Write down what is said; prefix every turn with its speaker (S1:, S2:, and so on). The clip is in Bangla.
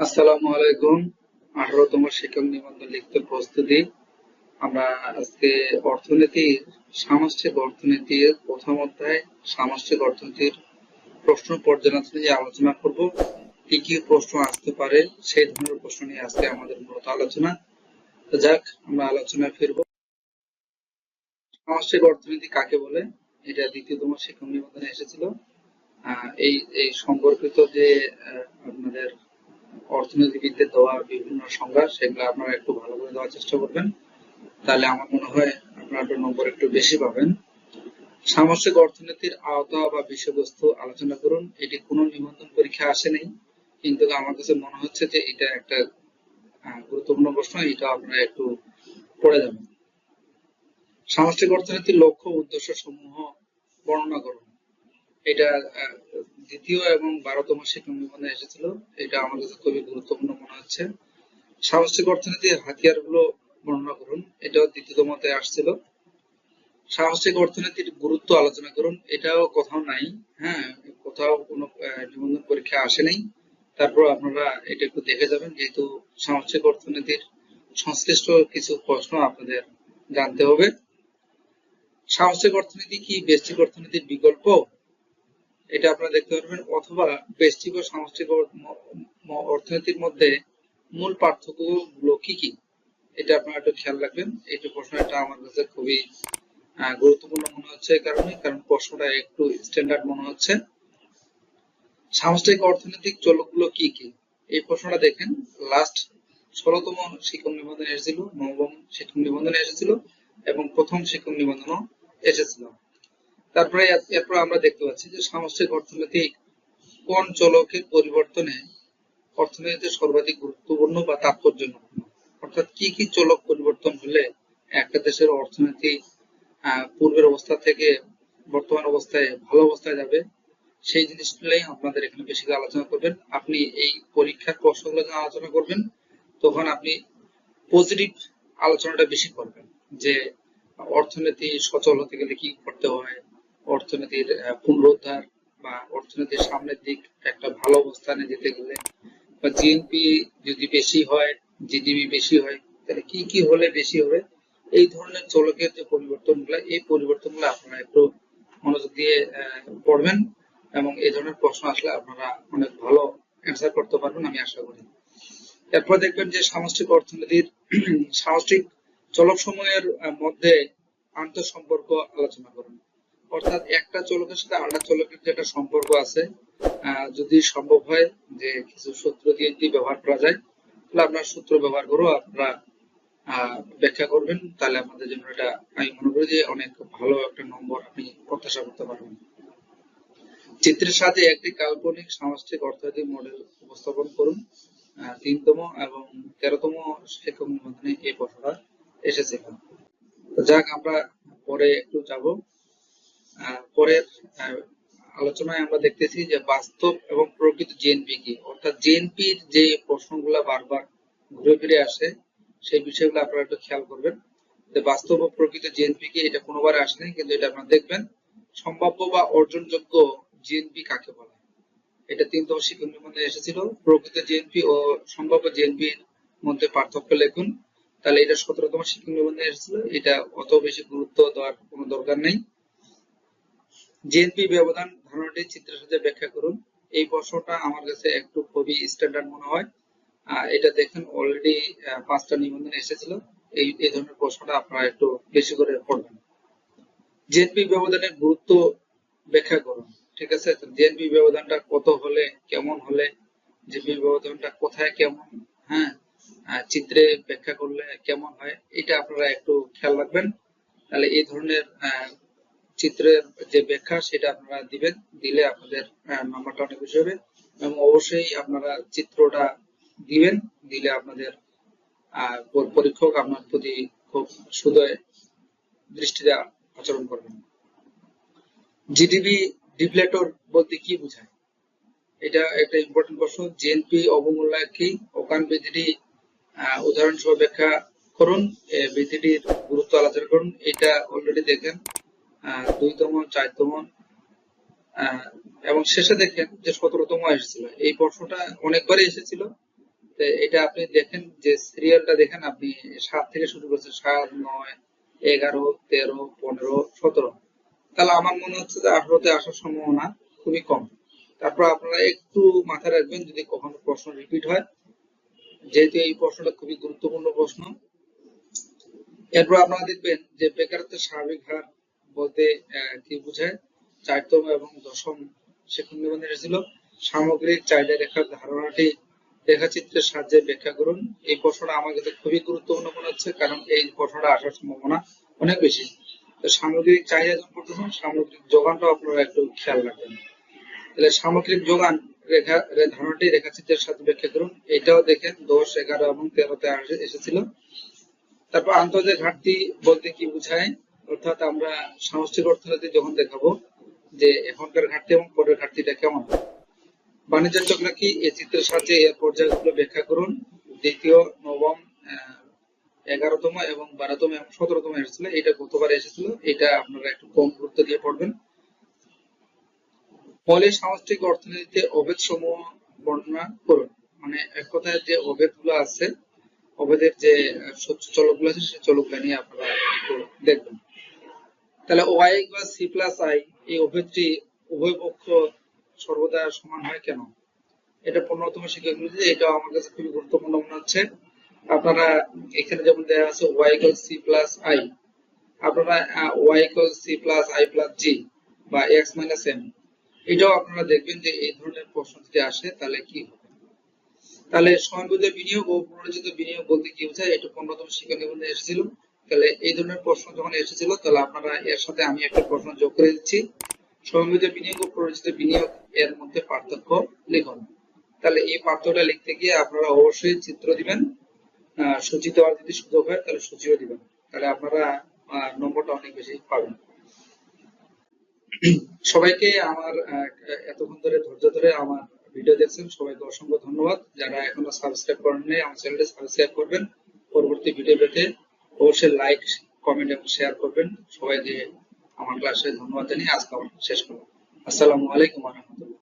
S1: আসসালামু আলাইকুম। আঠারোতম শিক্ষক নিবন্ধন লিখিত প্রস্তুতি। আমরা আজকে অর্থনীতির, সামষ্টিক অর্থনীতির প্রথম অধ্যায়, সামষ্টিক অর্থনীতির প্রশ্ন পর্যালোচনা নিয়ে আলোচনা করব। কি কি প্রশ্ন আসতে পারে, সেই ধরনের প্রশ্ন নিয়ে আজকে আমাদের মূলত আলোচনা। যাক, আমরা আলোচনায় ফিরবো। সামষ্টিক অর্থনীতি কাকে বলে? এটা দ্বিতীয়তম শিক্ষক নিবন্ধনে এসেছিল। এই এই সম্পর্কিত যে আপনাদের অর্থনীতিবিদদের দেওয়া বিভিন্ন সংজ্ঞা, সেগুলো আপনারা একটু ভালো করে দেওয়ার চেষ্টা করবেন। তাহলে আমার মনে হয় আপনারা নম্বর একটু বেশি পাবেন। সামষ্টিক অর্থনীতির আওতা বা বিষয়বস্তু আলোচনা করুন। এটি কোনো নিবন্ধন পরীক্ষা আসেনি, কিন্তু আমার কাছে মনে হচ্ছে যে এটা একটা গুরুত্বপূর্ণ প্রশ্ন, এটা আপনারা একটু পড়ে যাবেন। সামষ্টিক অর্থনীতির লক্ষ্য উদ্দেশ্য সমূহ বর্ণনা করুন। এটা দ্বিতীয় এবং বারোতম শিক্ষক নিবন্ধে এসেছিল। এটা আমার কাছে খুবই গুরুত্বপূর্ণ মনে হচ্ছে। সামষ্টিক অর্থনীতির হাতিয়ারগুলো বর্ণনা করুন। এটাও দ্বিতীয়তমতে আসছিল। সামষ্টিক অর্থনীতির গুরুত্ব আলোচনা করুন। এটাও কোথাও নাই হ্যাঁ? কোথাও কোনো নিবন্ধন পরীক্ষা আসে নাই। তারপর আপনারা এটা একটু দেখে যাবেন, যেহেতু সামষ্টিক অর্থনীতির সংশ্লিষ্ট কিছু প্রশ্ন আপনাদের জানতে হবে। সামষ্টিক অর্থনীতি কি? ব্যষ্টিক অর্থনীতির বিকল্প? এটা আপনারা দেখতে পারবেন, অথবা ব্যষ্টিক ও সামষ্টিক অর্থনীতির মধ্যে মূল পার্থক্যগুলো কি কি? এটা আপনারা একটু খেয়াল রাখবেন। এই প্রশ্নটা আমার কাছে খুবই গুরুত্বপূর্ণ মনে হচ্ছে কারণে, কারণ প্রশ্নটা একটু স্ট্যান্ডার্ড মনে হচ্ছে। সামষ্টিক অর্থনৈতিক চলকগুলো কি কি? এই প্রশ্নটা দেখেন। লাস্ট ষোলতম শিক্ষক নিবন্ধন এসেছিল, নবম শিক্ষক নিবন্ধনে এসেছিল, এবং প্রথম শিক্ষক নিবন্ধনও এসেছিল। তারপরে এরপর আমরা দেখতে পাচ্ছি যে সামষ্টিক অর্থনৈতিক কোন চলকের পরিবর্তনে অর্থনীতিতে সর্বাধিক গুরুত্বপূর্ণ বা তাৎপর্যপূর্ণ? অর্থাৎ কি কি চলক পরিবর্তন হলে একটা দেশের অর্থনীতি পূর্বের অবস্থা থেকে বর্তমান অবস্থায় ভালো অবস্থায় যাবে, সেই জিনিসগুলাই আপনাদের এখানে বেশি করে আলোচনা করবেন। আপনি এই পরীক্ষার প্রশ্নগুলো যখন আলোচনা করবেন, তখন আপনি পজিটিভ আলোচনাটা বেশি করবেন যে অর্থনীতি সচল হতে গেলে কি করতে হয় অর্থনীতির পুনরুদ্ধার বা অর্থনীতির সামনের দিক একটা ভালো অবস্থানে যেতে গেলে বা জিএনপি যদি বেশি হয় জিডিপি বেশি হয়, তাহলে কি কি হলে বেশি হবে? এই ধরনের চলকের যে পরিবর্তনগুলো, এই পরিবর্তন পরিবর্তনগুলো আপনারা একটু মনোযোগ দিয়ে পড়বেন এবং এই ধরনের প্রশ্ন আসলে আপনারা অনেক ভালো অ্যান্সার করতে পারবেন, আমি আশা করি। এরপর দেখবেন যে সামষ্টিক অর্থনীতির, সামষ্টিক চলক সময়ের মধ্যে আন্তঃসম্পর্ক আলোচনা করুন। অর্থাৎ একটা চলকের সাথে আরেকটা চলকের যে একটা সম্পর্ক আছে যদি সম্ভব হয় যে কিছু সূত্র দিয়ে যদি ব্যবহার করা যায়, তাহলে আপনার সূত্র ব্যবহার করেও আপনারা ব্যাখ্যা করবেন। তাহলে আমাদের জন্য এটা, আমি মনে করি যে অনেক ভালো একটা নম্বর আপনি প্রত্যাশা করতে পারবেন। চিত্রের সাথে একটি কাল্পনিক সামষ্টিক অর্থনৈতিক মডেল উপস্থাপন করুন। তিনতম এবং তেরোতম শিক্ষক নিবন্ধনে এই প্রশ্নটা এসেছিল তো যাক, আমরা পরে একটু যাব। পরের আলোচনায় আমরা দেখতেছি যে বাস্তব এবং প্রকৃত জিএনপি কি? অর্থাৎ জিএনপির যে প্রশ্নগুলো বারবার ঘুরে ফিরে আসে, সেই বিষয়গুলো আপনারা একটু খেয়াল করবেন। যে বাস্তব ও প্রকৃত জিএনপি কি, এটা কোনোবার আসেনি, কিন্তু এটা আপনারা দেখবেন। সম্ভাব্য বা অর্জনযোগ্য জিএনপি কাকে বলে? এটা তিনতম শিক্ষক নিবন্ধে এসেছিল। প্রকৃত জিএনপি ও সম্ভাব্য জিএনপির মধ্যে পার্থক্য লিখুন। তাহলে এটা সতেরোতম শিক্ষক নিবন্ধে এসেছিল। এটা অত বেশি গুরুত্ব দেওয়ার কোনো দরকার নেই। জিএনপি ব্যবধান ধারণাটি চিত্রের সাথে ব্যাখ্যা করুন। এই প্রশ্নটা আমার কাছে একটু খুবই স্ট্যান্ডার্ড মনে হয়। এটা দেখেন অলরেডি পাঁচটা নিবন্ধন এসেছিল। এই এই ধরনের প্রশ্নটা আপনারা একটু বেশি করে পড়বেন। জিএনপি ব্যবধানের গুরুত্ব ব্যাখ্যা করুন, ঠিক আছে? জিএনপি ব্যবধানটা কত হলে, কেমন হলে জিএনপি ব্যবধানটা কোথায় কেমন হ্যাঁ? চিত্রে ব্যাখ্যা করলে কেমন হয়, এটা আপনারা একটু খেয়াল রাখবেন। তাহলে এই ধরনের চিত্রের যে ব্যাখ্যা সেটা আপনারা দিবেন, দিলে আপনাদের নাম্বারটা অনেক বেশি হবে। এবং অবশ্যই আপনারা চিত্রটা দিবেন, দিলে আপনাদের পরীক্ষক আপনার প্রতি খুব সুদয় দৃষ্টিতে আচরণ করবেন। জিডিপি ডিফলেটর বলতে কি বোঝায়? এটা একটা ইম্পর্টেন্ট প্রশ্ন। জিএনপি অবমূল্যায়ন কি? ওকান বিধিটি উদাহরণ সহ ব্যাখ্যা করুন। বিধিটির গুরুত্ব আলোচনা করুন। এটা অলরেডি দেখেন। দুইতম চারতম আহ, এবং শেষে দেখেন যে সতেরোতম এসেছিল। এই প্রশ্নটা অনেকবারই এসেছিল। এটা আপনি দেখেন যে সিরিয়ালটা দেখেন আপনি সাত থেকে শুরু করছেন সাত নয় এগারো তেরো পনেরো সতেরো। তাহলে আমার মনে হচ্ছে যে আঠারোতে আসার সম্ভাবনা খুবই কম। তারপর আপনারা একটু মাথায় রাখবেন যদি কখনো প্রশ্ন রিপিট হয় যেহেতু এই প্রশ্নটা খুবই গুরুত্বপূর্ণ প্রশ্ন। এরপর আপনারা দেখবেন যে বেকারত্বের স্বাভাবিক হার বলতে কি বোঝায়? চারতম এবং দশম শিক্ষণ নিবন্ধে এসেছিল সামগ্রিক চাহিদা রেখার ধারণাটি রেখাচিত্রের সাহায্যে ব্যাখ্যা করুন। এই প্রশ্নটা আমার কাছে খুবই গুরুত্বপূর্ণ মনে হচ্ছে, কারণ এই প্রশ্নটা আসার সম্ভাবনা অনেক বেশি। তো সামগ্রিক চাহিদা যখন করতেছেন সামগ্রিক যোগানটাও আপনারা একটু খেয়াল রাখবেন। তাহলে সামগ্রিক যোগান রেখা ধারণাটি রেখাচিত্রের সাথে ব্যাখ্যা করুন। এটাও দেখেন, দশ, এগারো এবং তেরোতে এসেছিল। তারপর আন্তর্জাতিক ঘাটতি বলতে কি বোঝায়? অর্থাৎ আমরা সামষ্টিক অর্থনীতি যখন দেখাবো যে এখনকার ঘাটতি এবং পরের ঘাটতিটা কেমন? বাণিজ্য চক্র কি এই চিত্রের সাথে এর পর্যায়গুলো ব্যাখ্যা করুন? দ্বিতীয়, নবম এগারোতম এবং বারোতম এবং সতেরোতম এসেছিল। এটা গতবার এসেছিল। এটা আপনারা একটু কম গুরুত্ব দিয়ে পড়বেন। ফলে সামষ্টিক অর্থনীতিতে অভেদ সমূহ বর্ণনা করুন। মানে এক কথায় যে অভেদগুলো আছে, অভেদের যে চলকগুলো আছে, সেই চলক নিয়ে আপনারা একটু দেখবেন। তাহলে ওয়াই বা সি প্লাস আই এই অভেদটি উভয় পক্ষ সর্বদা সমান হয় কেন? এটা পনেরোতম শিক্ষাগুলিতে এটাও আমার কাছে খুবই গুরুত্বপূর্ণ মনে হচ্ছে। আপনারা এখানে যেমন দেওয়া আছে Y equal C plus I আপনারা Y equal C plus I plus G বা এক্স মাইনাস এম এটাও আপনারা দেখবেন যে এই ধরনের প্রশ্ন যদি আসে, তাহলে কি হবে? তাহলে সমন্বিত বিনিয়োগ ও পুনরুচিত বিনিয়োগ বলতে কি বোঝায়? এটা পনেরোতম শিক্ষা নিবন্ধে এসেছিল। তাহলে এই ধরনের প্রশ্ন যখন এসেছিল তাহলে আপনারা এর সাথে আমি একটা প্রশ্ন যোগ করে দিচ্ছি। সমন্বিত বিনিয়োগ ও পুনরুচিত বিনিয়োগ এর মধ্যে পার্থক্য লিখুন। তাহলে এই পার্থক্যটা লিখতে গিয়ে আপনারা অবশ্যই চিত্র দিবেন। আহ, সূচি দেওয়ার যদি সুযোগ হয় তাহলে সূচিও দিবেন। তাহলে আপনারা নম্বরটা অনেক বেশি পাবেন। সবাইকে আমার এতক্ষণ ধরে ধৈর্য ধরে আমার ভিডিও দেখছেন সবাইকে অসংখ্য ধন্যবাদ। যারা এখনও সাবস্ক্রাইব করেননি আমার চ্যানেলটি সাবস্ক্রাইব করবেন। পরবর্তী ভিডিও পেতে অবশ্যই লাইক কমেন্ট এবং শেয়ার করবেন। সবাইকে আমার ক্লাসে ধন্যবাদ জানিয়ে আজকে শেষ করব আসসালামু আলাইকুম রহমতুল্লাহ।